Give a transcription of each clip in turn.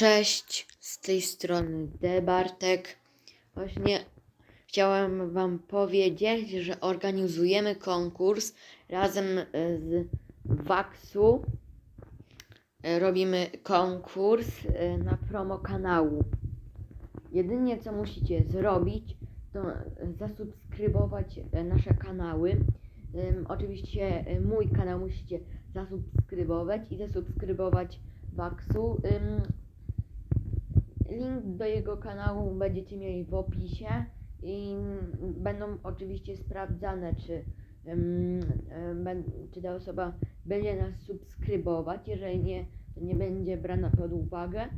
Cześć, z tej strony Debartek. Właśnie chciałem Wam powiedzieć, że organizujemy konkurs razem e, z Waxu. E, Robimy konkurs e, na promo kanału. Jedynie co musicie zrobić, to zasubskrybować nasze kanały. Oczywiście mój kanał musicie zasubskrybować i zasubskrybować Waxu. Link do jego kanału będziecie mieli w opisie i będą oczywiście sprawdzane, czy, ben- czy ta osoba będzie nas subskrybować. Jeżeli nie, to nie będzie brana pod uwagę.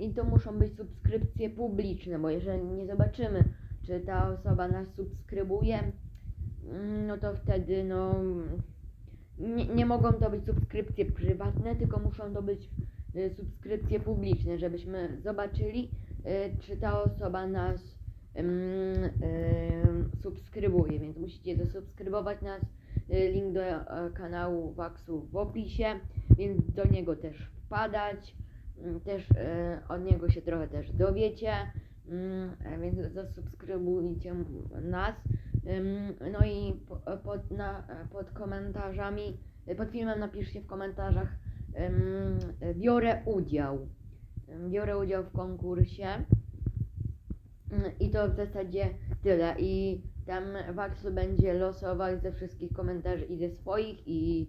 I to muszą być subskrypcje publiczne, bo jeżeli nie zobaczymy, czy ta osoba nas subskrybuje, mm, no to wtedy no nie, nie mogą to być subskrypcje prywatne, tylko muszą to być subskrypcje publiczne, żebyśmy zobaczyli, y, czy ta osoba nas ym, subskrybuje, więc musicie zasubskrybować nas. Y, Link do kanału Waxu w opisie, więc do niego też wpadać. Ym, Też y, od niego się trochę też dowiecie, e, więc zasubskrybujcie nas. No i po- pod, na, pod komentarzami, pod filmem napiszcie w komentarzach biorę udział. Biorę udział w konkursie. I to w zasadzie tyle. I tam Waxu będzie losować ze wszystkich komentarzy i ze swoich i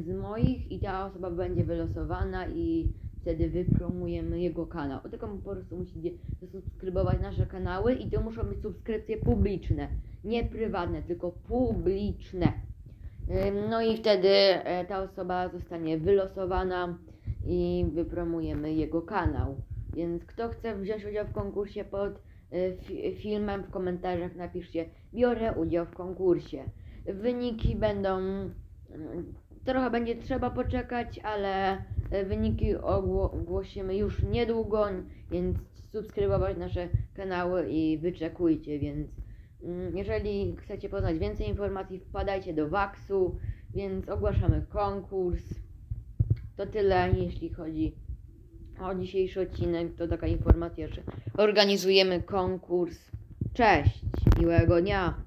z moich i ta osoba będzie wylosowana i wtedy wypromujemy jego kanał. Tylko po prostu musicie zasubskrybować nasze kanały i to muszą być subskrypcje publiczne. Nie prywatne, tylko publiczne. No i wtedy e, ta osoba zostanie wylosowana i wypromujemy jego kanał. Więc kto chce wziąć udział w konkursie pod e, fi- filmem w komentarzach napiszcie biorę udział w konkursie. Wyniki będą mm, trochę będzie trzeba poczekać, ale e, wyniki ogło- ogłosimy już niedługo, więc subskrybować nasze kanały i wyczekujcie, więc Jeżeli chcecie poznać więcej informacji, wpadajcie do Waxu, więc ogłaszamy konkurs. To tyle, jeśli chodzi o dzisiejszy odcinek. To taka informacja, że organizujemy konkurs. Cześć, miłego dnia.